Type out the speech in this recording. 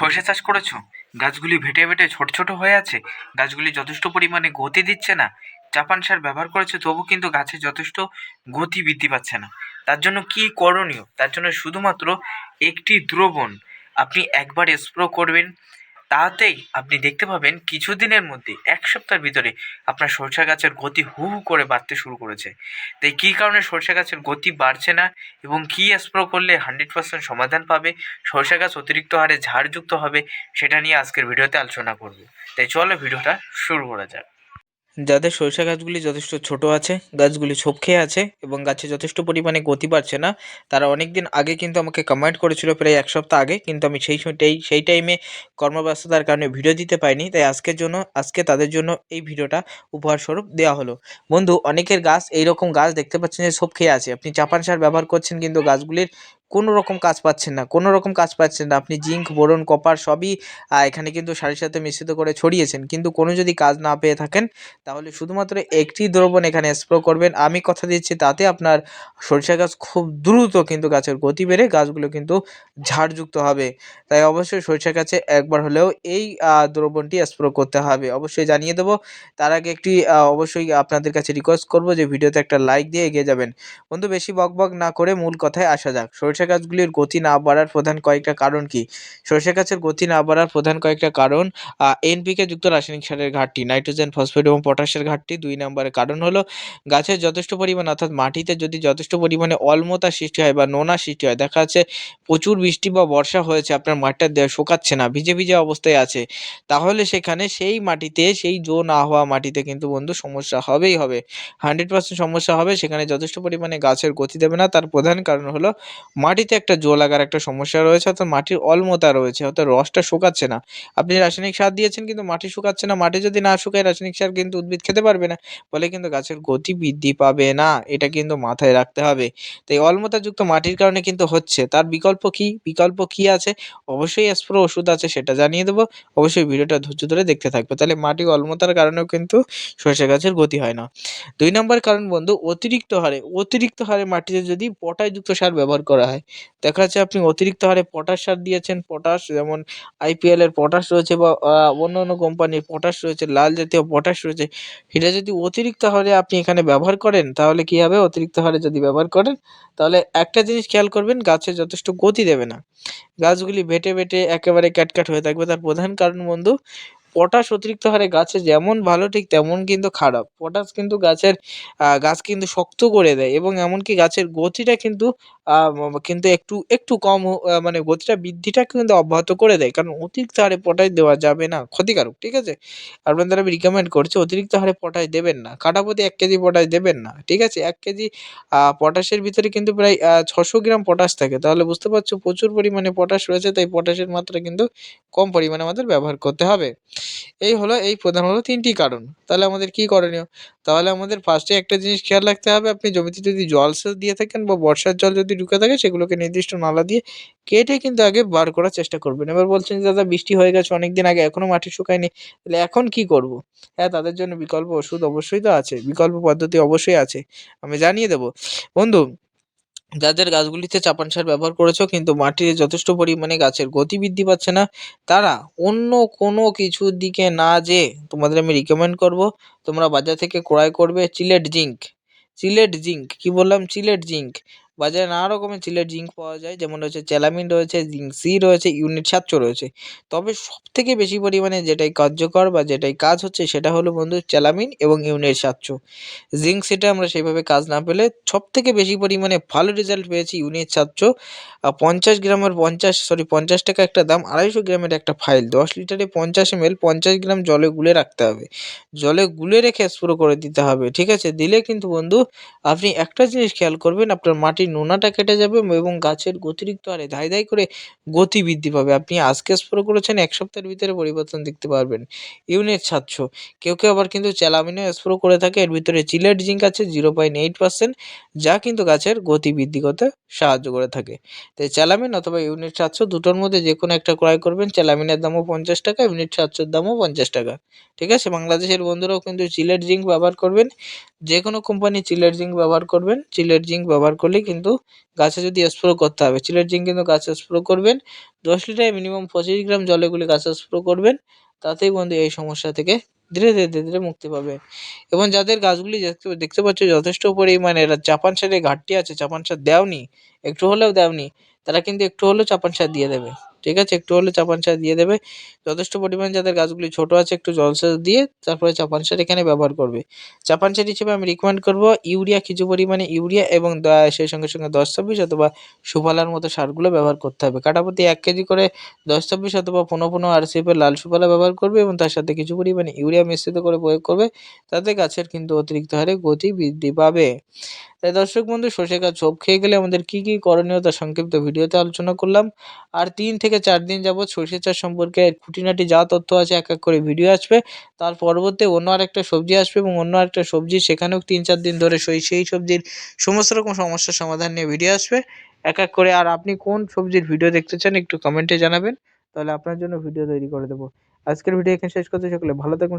সর্ষে চাষ করেছ? গাছগুলি ভেটে ভেটে ছোট ছোট হয়ে আছে। গাছগুলি যথেষ্ট পরিমাণে গতি দিচ্ছে না। জাপান সার ব্যবহার করেছে, তবু কিন্তু গাছে যথেষ্ট গতি বৃদ্ধি পাচ্ছে না। তার জন্য কি করণীয়? তার জন্য শুধুমাত্র একটি দ্রবণ। আপনি একবার স্প্রো করবেন তাতেই আপনি দেখতে পাবেন কিছুদিনের মধ্যে, এক সপ্তাহের ভিতরে আপনার সরষা গাছের গতি হু হু করে বাড়তে শুরু করেছে। তাই কী কারণে সরষা গাছের গতি বাড়ছে না এবং কী স্প্রো করলে হান্ড্রেড পার্সেন্ট সমাধান পাবে, সরষা গাছ অতিরিক্ত হারে ঝাড়যুক্ত হবে, সেটা নিয়ে আজকের ভিডিওতে আলোচনা করব। তাই চলো ভিডিওটা শুরু করা যাক। যাদের সরিষা গাছগুলি যথেষ্ট ছোট আছে, গাছগুলি ছোপ খেয়ে আছে এবং গাছে যথেষ্ট পরিমাণে গতি বাড়ছে না, তারা অনেক দিন আগে কিন্তু আমাকে কমেন্ট করেছিল, প্রায় এক সপ্তাহ আগে, কিন্তু আমি সেই সময়টাই সেই টাইমে কর্মব্যস্ততার কারণে ভিডিও দিতে পাইনি তাই আজকের জন্য, আজকে তাদের জন্য এই ভিডিওটা উপহার স্বরূপ দেওয়া হলো। বন্ধু, অনেকের গাছ এইরকম গাছ দেখতে পাচ্ছেন যে ছোপ খেয়ে আছে, আপনি চাপান সার ব্যবহার করছেন কিন্তু গাছগুলির কোনো রকম কাজ পাচ্ছেন না, কোনো রকম কাজ পাচ্ছেন না। আপনি জিঙ্ক, বোরন, কপার সবই এখানে কিন্তু সারির সাথে মিশ্রিত করে ছড়িয়েছেন। কিন্তু কোনো যদি কাজ না পেয়ে থাকেন, তাহলে শুধুমাত্র একটি দ্রবণ এখানে স্প্রো করবেন। আমি কথা দিচ্ছি, তাতে আপনার সরিষা গাছ খুব দ্রুত কিন্তু গাছের গতি বেড়ে গাছগুলো কিন্তু ঝাড়যুক্ত হবে। তাই অবশ্যই সরিষা গাছে একবার হলেও এই দ্রবণটি স্প্রো করতে হবে। অবশ্যই জানিয়ে দেবো, তার আগে একটি অবশ্যই আপনাদের কাছে রিকোয়েস্ট করব যে ভিডিওতে একটা লাইক দিয়ে এগিয়ে যাবেন। বন্ধু, বেশি বকবক না করে মূল কথায় আসা যাক। সরিষা গাছগুলির গতি না বাড়ার প্রধান কয়েকটা কারণ কি? সরিষা গাছের গতি না বাড়ার প্রধান কয়েকটা কারণ এনপিকে যুক্ত রাসায়নিক সারের ঘাটতি, নাইট্রোজেন, ফসফেট এবং পটাশের ঘাটতি দুই নম্বরের কারণ হলো গাছের যথেষ্ট পরিমাণ, অর্থাৎ মাটিতে যদি যথেষ্ট পরিমাণে অলমতা সৃষ্টি হয় বা নোনা সৃষ্টি হয়, দেখা যাচ্ছে প্রচুর বৃষ্টি বা বর্ষা হয়েছে, আপনার মাটিটা দে- শুকাচ্ছে না, ভিজে ভিজে অবস্থায় আছে, তাহলে সেখানে সেই মাটিতে, সেই জো না হওয়া মাটিতে কিন্তু বন্ধু সমস্যা হবেই হবে। হান্ড্রেড পার্সেন্ট সমস্যা হবে, সেখানে যথেষ্ট পরিমাণে গাছের গতি দেবে না, তার প্রধান কারণ হলো মাটিতে একটা জো লাগার একটা সমস্যা রয়েছে, অর্থাৎ মাটির অলমতা রয়েছে, অর্থাৎ রসটা শুকাচ্ছে না। আপনি রাসায়নিক সার দিয়েছেন কিন্তু মাটি শুকাচ্ছে না, মাটি যদি না শুকায় রাসায়নিক সার কিন্তু উদ্ভিদ খেতে পারবে না, ফলে কিন্তু গাছের গতি বৃদ্ধি পাবে না, এটা কিন্তু মাথায় রাখতে হবে। তাই অলমতাযুক্ত মাটির কারণে কিন্তু হচ্ছে, তার বিকল্প কি? বিকল্প কি আছে? অবশ্যই স্প্রো ওষুধ আছে, সেটা জানিয়ে দেবো। অবশ্যই ভিডিওটা ধৈর্য ধরে দেখতে থাকবে, তাহলে মাটি অলমতার কারণেও কিন্তু সরষে গাছের গতি হয় না। দুই নম্বর কারণ বন্ধু, অতিরিক্ত হারে অতিরিক্ত হারে মাটিতে যদি পটাশযুক্ত সার ব্যবহার করা হয় দেখা যাচ্ছে আপনি অতিরিক্ত হারে পটাশ সার দিয়েছেন পটাশ যেমন আইপিএল এর পটাশ রয়েছে বা অন্য অন্য কোম্পানির পটাশ রয়েছে, লাল জাতীয় পটাশ রয়েছে, এটা যদি অতিরিক্ত হারে আপনি এখানে ব্যবহার করেন, তাহলে কি হবে? অতিরিক্ত হারে যদি ব্যবহার করেন, তাহলে একটা জিনিস খেয়াল করবেন, গাছে যথেষ্ট গতি দেবে না। গাছগুলি বেটে বেটে একেবারে ক্যাটক্যাট হয়ে থাকবে। তার প্রধান কারণ বন্ধু পটাশ অতিরিক্ত হারে গাছে যেমন ভালো, ঠিক তেমন কিন্তু খারাপ। পটাশ কিন্তু গাছের গাছ কিন্তু শক্ত করে দেয় এবং এমনকি গাছের গতিটা কিন্তু কিন্তু একটু একটু কম মানে গতিটা বৃদ্ধিটা কিন্তু অব্যাহত করে দেয়। কারণ অতিরিক্ত হারে পটাশ দেওয়া যাবে না, ক্ষতিকারক, ঠিক আছে? আপনাদের আমি রিকমেন্ড করছি, অতিরিক্ত হারে পটাশ দেবেন না। কাঠা প্রতি এক কেজি পটাশ দেবেন না, ঠিক আছে? এক কেজি পটাশের ভিতরে কিন্তু প্রায় ছশো গ্রাম পটাশ থাকে। তাহলে বুঝতে পারছ প্রচুর পরিমাণে পটাশ রয়েছে, তাই পটাশের মাত্রা কিন্তু কম পরিমাণে আমাদের ব্যবহার করতে হবে। এই হলো, এই প্রধান হলো তিনটি কারণ। তাহলে আমাদের কি করণীয়? তাহলে আমাদের ফার্স্টে একটা জিনিস খেয়াল রাখতে হবে, আপনি জমিতে যদি জলসেচ দিয়ে থাকেন বা বর্ষার জল যদি ঢুকে থাকে, সেগুলোকে নির্দিষ্ট নালা দিয়ে কেটে কিন্তু আগে বার করার চেষ্টা করবেন। এবার বলছেন যে, দাদা, বৃষ্টি হয়ে গেছে অনেক দিন আগে এখনও মাটি শুকায়নি, তাহলে এখন কি করব? হ্যাঁ তাদের জন্য বিকল্প ওষুধ অবশ্যই তো আছে, বিকল্প পদ্ধতি অবশ্যই আছে। আমি জানিয়ে দেবো। বন্ধু যাদের গাছগুলিতে চাপান সার ব্যবহার করেছ কিন্তু মাটিতে যথেষ্ট পরিমাণে গাছের গতি বৃদ্ধি পাচ্ছে না, তারা অন্য কোনো কিছুর দিকে না যেয়ে তোমাদের আমি রিকমেন্ড করব, তোমরা বাজার থেকে ক্রয় করবে চিলেট জিঙ্ক। চিলেট জিঙ্ক, কি বললাম? Chelated zinc. বাজারে নানা রকমের চিলের জিঙ্ক পাওয়া যায়, যেমন রয়েছে চ্যালামিন রয়েছে, জিঙ্ক সি রয়েছে, ইউনিট সাতশো রয়েছে। তবে সব থেকে বেশি পরিমাণে যেটাই কার্যকর বা যেটাই কাজ হচ্ছে সেটা হলো বন্ধু চ্যালামিন এবং ইউনিট সাতশো। জিঙ্ক সেটা আমরা সেইভাবে কাজ না পেলে সব থেকে বেশি পরিমাণে ভালো রেজাল্ট পেয়েছি ইউনিট সাতশো। পঞ্চাশ গ্রামের পঞ্চাশ সরি পঞ্চাশ টাকা একটা দাম, আড়াইশো গ্রামের একটা ফাইল দশ লিটারে পঞ্চাশ এম এল পঞ্চাশ গ্রাম জলে গুলে রাখতে হবে। জলে গুলে রেখে স্প্রে করে দিতে হবে, ঠিক আছে? দিলে কিন্তু বন্ধু আপনি একটা জিনিস খেয়াল করবেন, আপনার মাটির নোনাটা কেটে যাবে এবং গাছের অতিরিক্ত আরে ধাই ধাই করে গতি বৃদ্ধি পাবে। আপনি আজকে স্প্রে করেছেন, এক সপ্তাহের ভিতরে পরিবর্তন দেখতে পারবেন। ইউনিট সাতশো। কেউ কেউ আবার কিন্তু চ্যালামিনও স্প্রো করে থাকে। এর ভিতরে চিলেট জিঙ্ক আছে, জিরো পয়েন্ট এইট পার্সেন্ট, যা কিন্তু গাছের গতি বৃদ্ধি করতে সাহায্য করে থাকে। তাই চ্যালামিন অথবা ইউনিট সাতশো দুটোর মধ্যে যে কোনো একটা ক্রয় করবেন। চ্যালামিনের দামও পঞ্চাশ টাকা, ইউনিট সাতশোর দামও পঞ্চাশ টাকা। ঠিক আছে? বাংলাদেশের বন্ধুরাও কিন্তু চিলেট জিঙ্ক ব্যবহার করবেন। যে কোনো কোম্পানি চিলেট জিঙ্ক ব্যবহার করবেন। চিলেট জিঙ্ক ব্যবহার করলেই কিন্তু গাছে যদি স্প্রো করতে হবে, চিলের জিঙ্ক কিন্তু গাছে স্প্রো করবেন। দশ লিটারে মিনিমাম পঁচিশ গ্রাম জলে গুলে গাছে স্প্রে করবেন। তাতেই বন্ধু এই সমস্যা থেকে ধীরে ধীরে ধীরে ধীরে মুক্তি পাবে। এবং যাদের গাছগুলি দেখতে পাচ্ছ যথেষ্ট পরিমাণে এরা চাপান সারের ঘাটতি আছে, চাপান সার দেওনি, একটু হলেও দেওনি, তারা কিন্তু একটু হলেও চাপান সার দিয়ে দেবে। ঠিক আছে? একটু হলে চাপান সার দিয়ে দেবে। যথেষ্ট পরিমাণে যাদের গাছগুলি ছোট আছে, একটু জলসেচ দিয়ে তারপরে চাপান সার এখানে ব্যবহার করবে। চাপান সার হিসেবে আমি রিকমেন্ড করব ইউরিয়া, কিছু পরিমাণে ইউরিয়া এবং সেই সঙ্গে সঙ্গে দশ ছাব্বিশ অথবা সুফলার মতো সারগুলো ব্যবহার করতে হবে। কাটাপতি এক কেজি করে দশ ছাব্বিশ অথবা পনেরো পনেরো আর সিপের লাল সুফলা ব্যবহার করবে এবং তার সাথে কিছু পরিমাণে ইউরিয়া মিশ্রিত করে প্রয়োগ করবে। তাতে গাছের কিন্তু অতিরিক্ত হারে গতি বৃদ্ধি পাবে। তাই দর্শক বন্ধু, সর্ষে গাছ ঝোপ খেয়ে গেলে আমাদের কি কি করণীয় তা সংক্ষিপ্ত ভিডিওতে আলোচনা করলাম। আর তিন থেকে চার দিন যাবত সর্ষে চাষ সম্পর্কে খুঁটিনাটি যা তথ্য আছে, এক এক করে ভিডিও আসবে। তার পরবর্তী অন্য আরেকটা সবজি আসবে এবং অন্য আরেকটা সবজি সেখানেও তিন চার দিন ধরে সই, সেই সবজির সমস্ত রকম সমস্যার সমাধান নিয়ে ভিডিও আসবে। এক এক করে আর আপনি কোন সবজির ভিডিও দেখতে চান একটু কমেন্টে জানাবেন। তাহলে আপনার জন্য ভিডিও তৈরি করে দেবো। আজকের ভিডিও এখানে শেষ করতে সকলে ভালো থাকুন